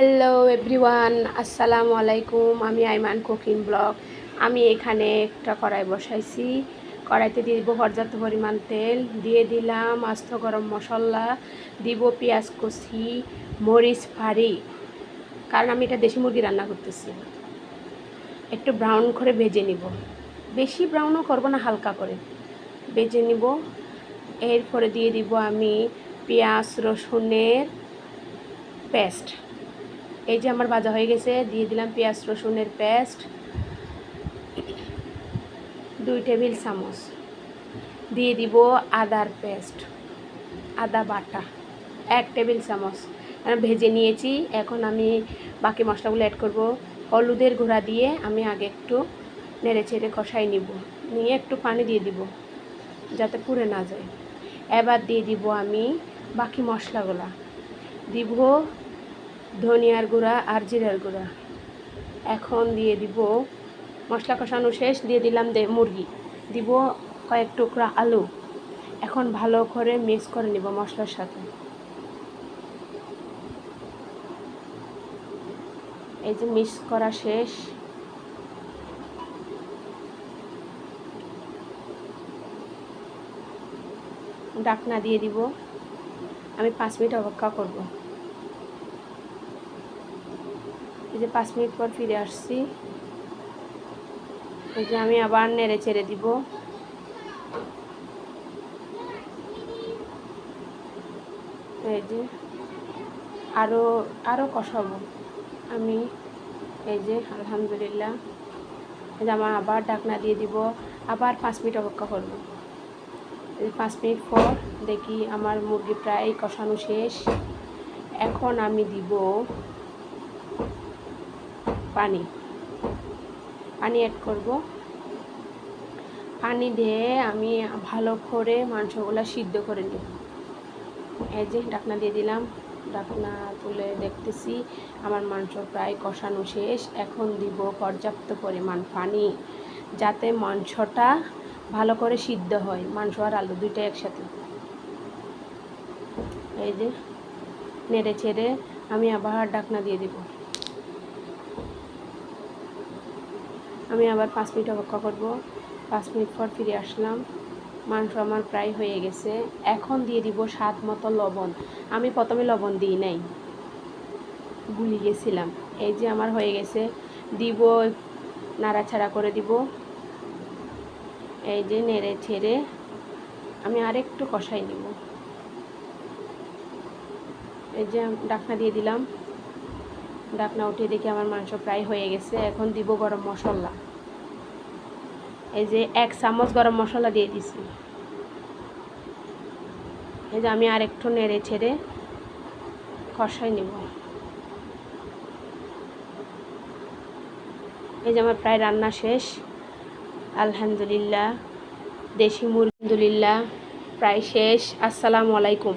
Hello everyone আসসালামু আলাইকুম আমি আইমান কুকিং ব্লগ আমি এখানে একটা কড়াই বসাইছি। কড়াইতে দিয়ে দিব পর্যাপ্ত পরিমাণ তেল। দিয়ে দিলাম আস্ত গরম মশলা। দিব পেঁয়াজ কষি মরিচ ফাড়ি কারণ আমি এটা দেশি মুরগি রান্না করতেছি। একটু ব্রাউন করে ভেজে নিব। বেশি ব্রাউনও করব না, হালকা করে। ভেজে নিব। এরপরে দিয়ে দিব আমি পেঁয়াজ, রসুনের পেস্ট। এই যে আমার ভাজা হয়ে গেছে। দিয়ে দিলাম পেঁয়াজ, রসুনের পেস্ট, দুই টেবিল চামচ। দিয়ে দিব আদার পেস্ট, আদা বাটা, এক টেবিল চামচ। ভেজে নিয়েছি, এখন আমি বাকি মশলাগুলো অ্যাড করব। হলুদের গুঁড়া দিয়ে আমি আগে একটু নেড়ে চেড়ে কষাই নিব। নিয়ে একটু পানি দিয়ে দিব, যাতে পুড়ে না যায়। এবার দিয়ে দিব আমি বাকি মশলাগুলা। দিব ধনিয়ার গুঁড়া আর জিরার গুঁড়া। এখন দিয়ে দিব মশলা কষানো শেষ, দিয়ে দিলাম দে মুরগি। দিব কয়েক টুকরা আলু। এখন ভালো করে মিক্স করে নিব মশলার সাথে। এই যে মিক্স করা শেষ। ডাকনা দিয়ে দিব। আমি পাঁচ মিনিট অপেক্ষা করব। এই যে পাঁচ মিনিট পর ফিরে আসছি। এই যে আমি আবার নেড়ে চেড়ে দিব। এই যে আরও আরও কষাবো আমি। এই যে আলহামদুলিল্লাহ। এই যে আমার আবার ডাকনা দিয়ে দিব। আবার পাঁচ মিনিট অপেক্ষা করব। এই পাঁচ মিনিট পর দেখি আমার মুরগি প্রায় কষানো শেষ। এখন আমি দিব পানি। পানি অ্যাড করব। পানি দিয়ে আমি ভালো করে মাংসগুলো সিদ্ধ করে নিব। এই যে ডাকনা দিয়ে দিলাম। ডাকনা তুলে দেখতেছি আমার মাংস প্রায় কষানো শেষ। এখন দিব পর্যাপ্ত পরিমাণ পানি যাতে মাংসটা ভালো করে সিদ্ধ হয়। মাংস আর আলু দুইটা একসাথে। এই যে নেড়ে ছেড়ে আমি আবার ডাকনা দিয়ে দিব। আমি আবার পাঁচ মিনিট অপেক্ষা করব। পাঁচ মিনিট পর ফিরে আসলাম। মাংস আমার প্রায় হয়ে গেছে। এখন দিয়ে দিব স্বাদ মতো লবণ। আমি প্রথমে লবণ দিই নাই। গুলি গেছিলাম। এই যে আমার হয়ে গেছে। দিব নাড়াছাড়া করে দিব। এই যে নেড়ে ছেড়ে আমি আরেকটু কষাই নিব। এই যে ডাকনা দিয়ে দিলাম। ডাকনা উঠিয়ে দেখি আমার মাংস প্রায় হয়ে গেছে। এখন দিব গরম মশলা। এই যে এক চামচ গরম মশলা দিয়ে দিছি। এই যে আমি আর একটু নেড়ে ছেড়ে কষাই নিব। এই যে আমার প্রায় রান্না শেষ। আলহামদুলিল্লাহ। দেশি মুরগিল্লাহ প্রায় শেষ। আসসালামু আলাইকুম।